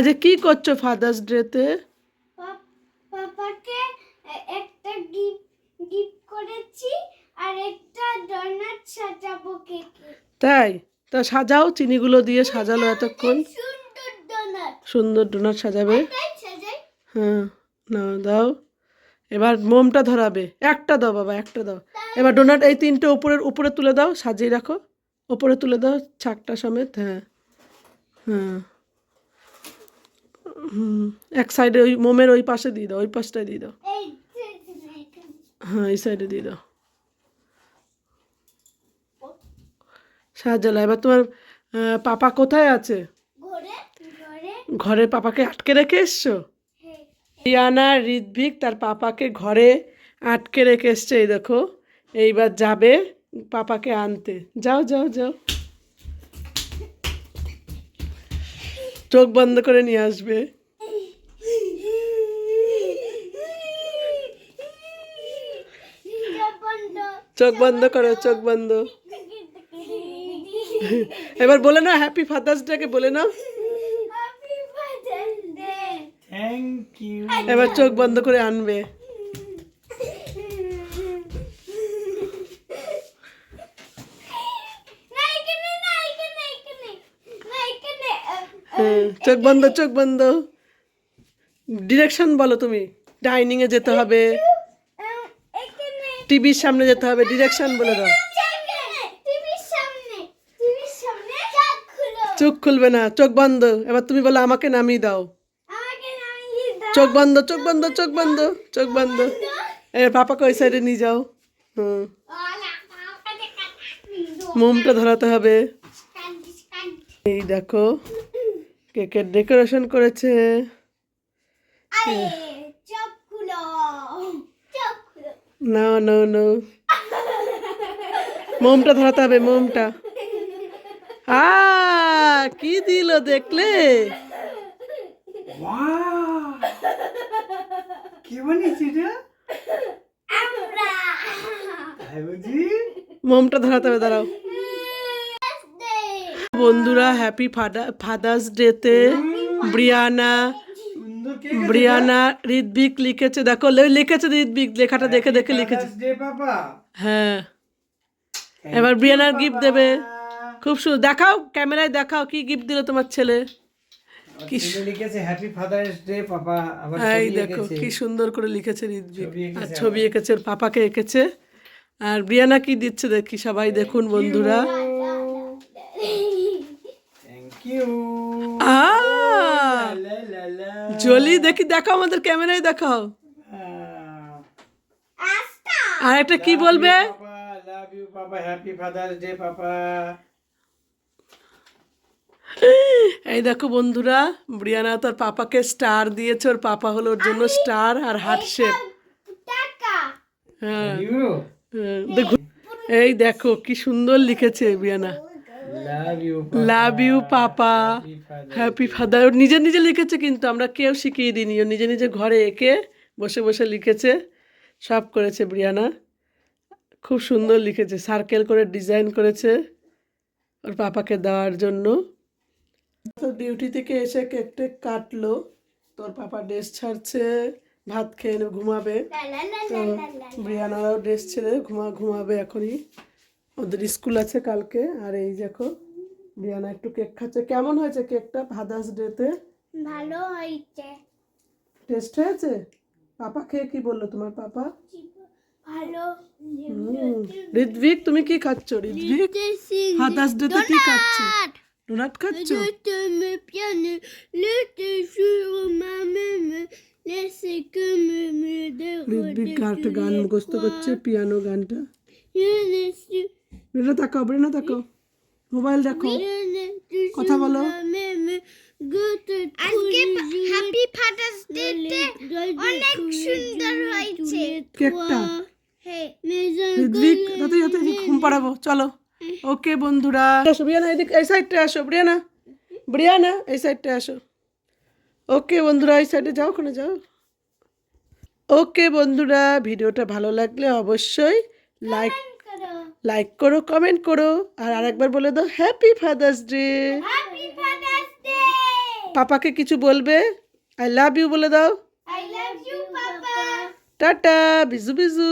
আজ কি করছ ফাদার্স ডেতে পাপ- পাপাকে একটা গিফট গিফট করেছি আর একটা ডোনাট সাজাবো কেকে। তাই? তা সাজাও চিনিগুলো দিয়ে সাজালো এতক্ষণ। সুন্দর ডোনাট সুন্দর ডোনাট সাজাবে। হ্যাঁ না দাও। এবার মোমটা ধরাবে। একটা দাও বাবা একটা দাও। এবার ডোনাট এই তিনটে উপরের উপরে তুলে দাও সাজিয়ে রাখো। উপরে তুলে দাও ছাকটা সমেত হ্যাঁ। হ্যাঁ। হুম এক সাইডে ওই মোমের ওই পাশে দিয়ে দাও ওই পাশটায় দিয়ে দাও। হ্যাঁ এই সাইডে দিয়ে দাও। সাহায্য এবার তোমার পাপা কোথায় আছে? ঘরে পাপাকে আটকে রেখে এসছো? হ্যাঁ। রিয়ানা ঋদ্ভিক তার পাপাকে ঘরে আটকে রেখে এসছে এই দেখো। এইবার যাবে পাপাকে আনতে। যাও যাও যাও। চোখ বন্ধ করে নিয়ে আসবে। চোখ বন্ধ। করো চোখ বন্ধ। এবার বলে না হ্যাপি ফাদার্স ডে কে বলে না happy father's day thank you এবার চোখ বন্ধ করে আনবে না এখানে না এখানে এখানে না এখানে আহ, হ্যাঁ, চোখ বন্ধ চোখ বন্ধ। ডিরেকশন বলো তুমি। ডাইনিংয়ে যেতে হবে। টিভির সামনে যেতে হবে। ডিরেকশন বলে দাও। চোখ খুলবে না, চোখ বন্ধ। এবার তুমি বলো, আমাকে নামিয়ে দাও। চোখ বন্ধ চোখ বন্ধ চোখ বন্ধ চোখ বন্ধ। এবার পাপাকে ওই সাইডে নিয়ে যাও। হুম। মোমটা ধরাতে হবে। এই দেখো। কেকের ডেকোরেশন করেছে? না নো নো। মোমটা ধরাতে হবে মোমটা। আ কি দিল দেখলে? মোমটা ধরাতে হবে দাঁড়াও। বন্ধুরা হ্যাপি ফাদার্স ডেতে ব্রিয়ানা ব্রিয়ানা ঋদ্বিক লিখেছে। দেখো লিখেছে ঋদ্বিক লেখাটা দেখে দেখে লিখেছে। হ্যাঁ। এবার ব্রিয়ানার গিফট দেবে। খুব সুন্দর। দেখাও ক্যামেরায় দেখাও কি গিফট দিল তোমার ছেলে? কি লিখেছে হ্যাপি ফাদার্স ডে পাপা আবার এই দেখো। কি সুন্দর করে লিখেছে ঋদ্বিক ছবি এঁকেছে আর ছবি এঁকেছে পাপাকে এঁকেছে। আর ব্রিয়ানা কি দিচ্ছে দেখি সবাই দেখুন বন্ধুরা। জলি দেখি দেখাও আমাদের ক্যামেরায় দেখাও। আর একটা কি বলবে? Papa love you papa happy father's day papa এই দেখো বন্ধুরা ব্রিয়ানা তার পাপাকে স্টার দিয়েছে ওর পাপা হলো ওর জন্য স্টার আর হার্ট শেপ হ্যাঁ। হ্যাঁ, এই দেখো কি সুন্দর লিখেছে Briana. Love you papa happy father ওর নিজে নিজে লিখেছে কিন্তু আমরা কেউ শিখিয়ে দিইনি। ও নিজে নিজে ঘরে এঁকে বসে বসে লিখেছে। সব করেছে ব্রিয়ানা। খুব সুন্দর লিখেছে। সার্কেল করে ডিজাইন করেছে ওর পাপাকে দেওয়ার জন্য। তো ডিউটি থেকে এসে কেক টেক কাটলো। তোর পাপা ড্রেস ছাড়ছে ভাত খেয়ে ঘুমাবে। তো ব্রিয়ানারাও ড্রেস ছেড়ে ঘুমা ঘুমাবে এখনই। ওদের স্কুল আছে কালকে। আর এই দেখো ব্রিয়ানা একটু কেক খাচ্ছে। কেমন হয়েছে কেকটা ফাদার্স ডেতে? ভালো হয়েছে। টেস্ট হয়েছে? পাপা খেয়ে কি বলল তোমার পাপা? ভালো। ঋদ্বিক তুমি কি খাচ্ছ? ঋদ্বিক ফাদার্স ডেতে কি খাচ্ছ? ডোনাট খাচ্ছ? ঋদ্বিক একটা গান মুখস্থ করছে পিয়ানো গানটা। ব্রেনা তাকাও ব্রেনা তাকাও। মোবাইল দেখো। কথা বলো। আজকে হ্যাপি ফাদার্স ডে অনেক সুন্দর হয়েছে। কেকটা। ঋদ্বিক তাতে যাতে ঘুম পাড়াবো চলো। ওকে বন্ধুরা। আসো ব্রিয়ানা এদিক এই সাইডটা আসো ব্রিয়ানা। ব্রিয়ানা এই সাইডটা আসো। ওকে বন্ধুরা এই সাইডে যাও ওখানে যাও। ওকে বন্ধুরা ভিডিওটা ভালো লাগলে অবশ্যই লাইক লাইক করো কমেন্ট করো আর আরেকবার বলে দাও হ্যাপি ফাদার্স ডে পাপাকে কিছু বলবে আই লাভ ইউ বলে দাও. টাটা বিজু বিজু.